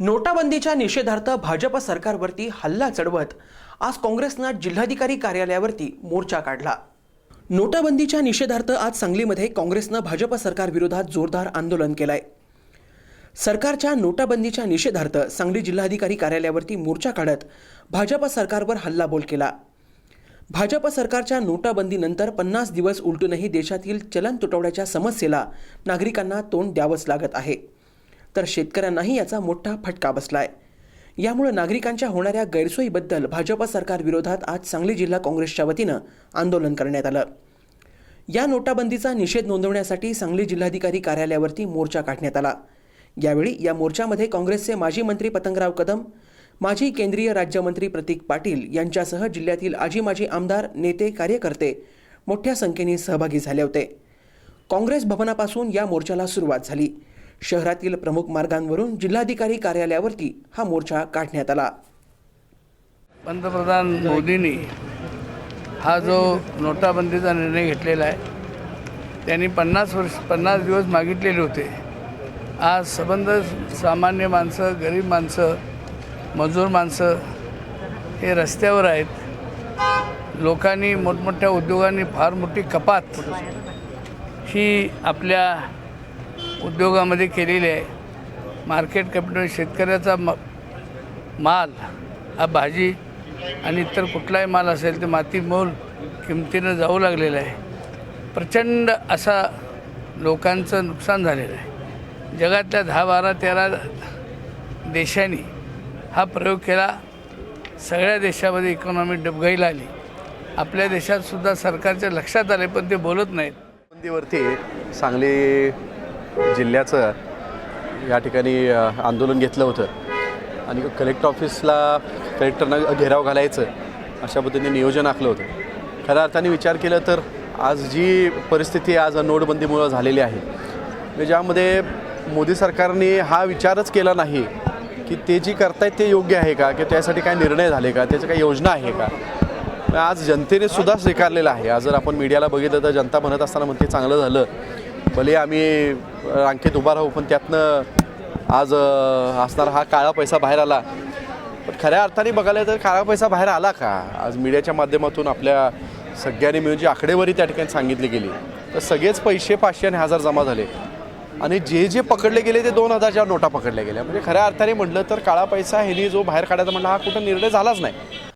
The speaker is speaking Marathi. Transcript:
नोटाबंदीच्या निषेधार्थ भाजप सरकारवरती हल्ला चढवत आज काँग्रेसनं जिल्हाधिकारी कार्यालयावरती मोर्चा काढला. नोटाबंदीच्या निषेधार्थ आज सांगलीमध्ये काँग्रेसनं भाजप सरकारविरोधात जोरदार आंदोलन केलंय. सरकारच्या नोटाबंदीच्या निषेधार्थ सांगली जिल्हाधिकारी कार्यालयावरती मोर्चा काढत भाजप सरकारवर हल्लाबोल केला. भाजप सरकारच्या नोटाबंदीनंतर पन्नास दिवस उलटूनही देशातील चलन तुटवड्याच्या समस्येला नागरिकांना तोंड द्यावंच लागत आहे. तर शेतकऱ्यांनाही याचा मोठा फटका बसलाय. यामुळे नागरिकांच्या होणाऱ्या गैरसोयीबद्दल भाजप सरकारविरोधात आज सांगली जिल्हा काँग्रेसच्या वतीनं आंदोलन करण्यात आलं. या नोटाबंदीचा निषेध नोंदवण्यासाठी सांगली जिल्हाधिकारी कार्यालयावरती मोर्चा काढण्यात आला. यावेळी या मोर्चामध्ये काँग्रेसचे माजी मंत्री पतंगराव कदम माजी केंद्रीय राज्यमंत्री प्रतीक पाटील यांच्यासह जिल्ह्यातील आजी माजी आमदार नेते कार्यकर्ते मोठ्या संख्येने सहभागी झाले होते. काँग्रेस भवनापासून या मोर्चाला सुरुवात झाली. शहरातील प्रमुख मार्गांवरून जिल्हाधिकारी कार्यालयावरती हा मोर्चा काढण्यात आला. पंतप्रधान मोदींनी हा जो नोटाबंदीचा निर्णय घेतलेला आहे त्यांनी पन्नास वर्ष पन्नास दिवस मागितलेले होते. आज संबंध सामान्य माणसं गरीब माणसं मजूर माणसं हे रस्त्यावर आहेत. लोकांनी मोठमोठ्या उद्योगांनी फार मोठी कपात. ही आपल्या उद्योगामध्ये केलेली आहे. मार्केट कॅपिटल शेतकऱ्याचा म माल हा भाजी आणि इतर कुठलाही माल असेल ते माती मोल किमतीनं जाऊ लागलेलं आहे. प्रचंड असा लोकांचं नुकसान झालेलं आहे. जगातल्या दहा बारा तेरा देशांनी हा प्रयोग केला. सगळ्या देशामध्ये इकॉनॉमी डबघाईला आली आपल्या देशात सुद्धा सरकारच्या लक्षात आले पण ते बोलत नाहीत. बंदीवरती सांगली जिल्ह्याचं या ठिकाणी आंदोलन घेतलं होतं. आणि कलेक्टर ऑफिसला कलेक्टरना घेराव घालायचं अशा पद्धतीने नियोजन आखलं होतं. खऱ्या अर्थाने विचार केला तर आज जी परिस्थिती आज नोटबंदीमुळं झालेली आहे. म्हणजे ज्यामध्ये मोदी सरकारने हा विचारच केला नाही की ते जी करतायत ते योग्य आहे का की त्यासाठी काय निर्णय झाले का त्याचं काही योजना आहे का? आज जनतेने सुद्धा स्वीकारलेलं आहे. आज जर आपण मीडियाला बघितलं तर जनता म्हणत असताना म्हणते चांगलं झालं. भले आम्ही रांकेत उभा राहू पण त्यातनं आज असणारा हा काळा पैसा बाहेर आला. पण खऱ्या अर्थाने बघायला तर काळा पैसा बाहेर आला का? आज मीडियाच्या माध्यमातून आपल्या सगळ्यांनी मिळून जी आकडेवारी त्या ठिकाणी सांगितली गेली तर सगळेच पैसे पाचशे आणि हजार जमा झाले. आणि जे जे पकडले गेले ते दोन हजारच्या नोटा पकडल्या गेल्या. म्हणजे खऱ्या अर्थाने म्हटलं तर काळा पैसा ह्यानी जो बाहेर काढायचा म्हटलं हा कुठं निर्णय झालाच नाही.